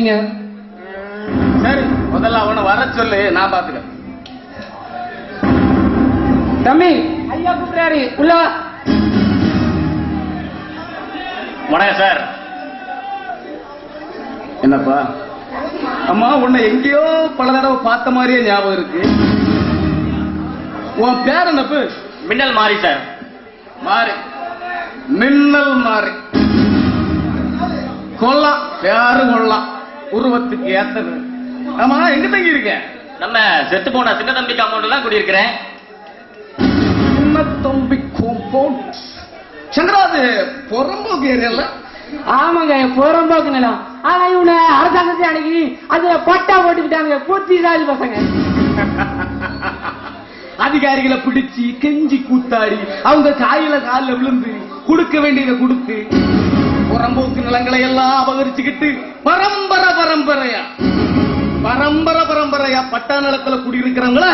நீங்க? சரி முதல்ல அவனை வர சொல்லு நான் பாத்துக்கிறேன் தம்பி ஐயா கூப்பிடாரு உள்ள. வணக்கம் சார். என்னப்பா? அம்மா உன்னை எங்கேயோ பல தடவை பார்த்த மாதிரியே ஞாபகம் இருக்கு. உன் பேர் என்னப்பு? மின்னல் மாறி சார். மாறி. மின்னல் மாறி. கொல்லாம் பேரு கொல்லாம் உருவத்துக்கு ஏத்தது ஆமா எங்க தங்கி இருக்க நம்ம செத்து போன சின்ன தம்பி காம்பவுண்ட்ல தான் குடியிருக்கிறேன். சின்ன தம்பி கோம்பவுண்ட். சங்கராது புறம்போக்கு ஏரியால? ஆமாங்க புறம்போக்கு நிலம். ஆனா இவனை அரசாங்கத்தை அன்னைக்கு அதுல பட்டா போட்டுக்கிட்டாங்க புத்திசாலி பசங்க. அதிகாரிகளை பிடிச்சு கெஞ்சி கூத்தாடி அவங்க காயில காலில் விழுந்து கொடுக்க வேண்டியதை கொடுத்து புறம்போக்கு நிலங்களை எல்லாம் அபகரிச்சுக்கிட்டு பரம்பரையா? பரம்பரை பரம்பரையா? பட்டா நிலத்துல குடியிருக்கிறவங்கள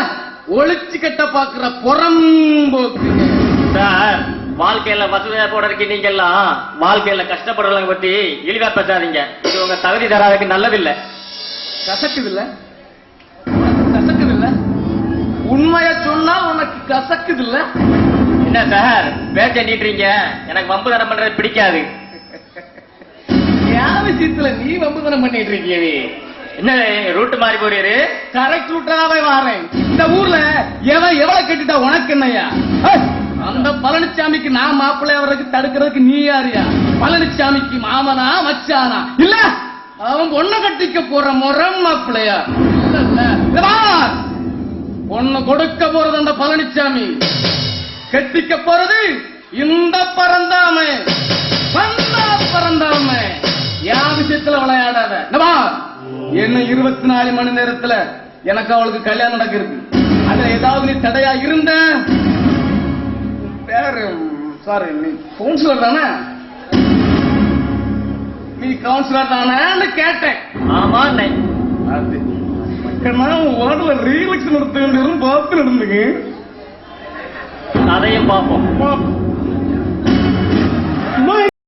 ஒழிச்சு கட்ட பாக்குற புறம்போக்கு சார் வாழ்க்கையில வசதியா போட இருக்க நீங்க எல்லாம் வாழ்க்கையில கஷ்டப்படுறவங்க பத்தி இழிவா பேசாதீங்க. இது உங்க தகுதி தராதுக்கு நல்லதில்லை. கசக்குது இல்ல கசக்குது இல்ல உண்மைய சொன்னா உனக்கு கசக்குது இல்ல என்ன சார் பேச்ச நீட்டுறீங்க? எனக்கு வம்பு தரம் பண்றது பிடிக்காது. என் விஷயத்துல நீ வம்புதனம் பண்ணிட்டு இருக்கியவே. என்ன ரூட் மாறி போறீரு? கரெக்ட் ரூட்டாவே வாரேன். இந்த ஊர்ல எவன் எவ்வளவு கட்டிட்டா உனக்கு என்னய்யா? ஏய், அந்த பழனிசாமிக்கு நான் மாப்பிள்ளை அவருக்கு தடுக்கிறதுக்கு நீ யாருயா பழனிசாமிக்கு மாமனா மச்சானா? இல்ல அவன் பொண்ணை கட்டிக்க போற முறம் மாப்பிள்ளையா. பொண்ணு கொடுக்க போறது அந்த பழனிசாமி கட்டிக்க போறது இந்த விஷயத்துல விளையாடாத. என்ன இருபத்தி நாலு மணி நேரத்துல எனக்கு அவளுக்கு கல்யாணம் நடக்கிறது அதுல ஏதாவது நீ தடையா இருந்த? பேரு சாரி நீ கவுன்சிலர் தானே? நீ கவுன்சிலர் தானேன்னு கேட்டேன். ஆமா. அது மக்கள்னா உன் வார்டுல ரீஎலெக்ஷன் நடத்த வேண்டியதும் பார்த்து நடந்துங்க அதையும் பார்ப்போம். பாப்போம்.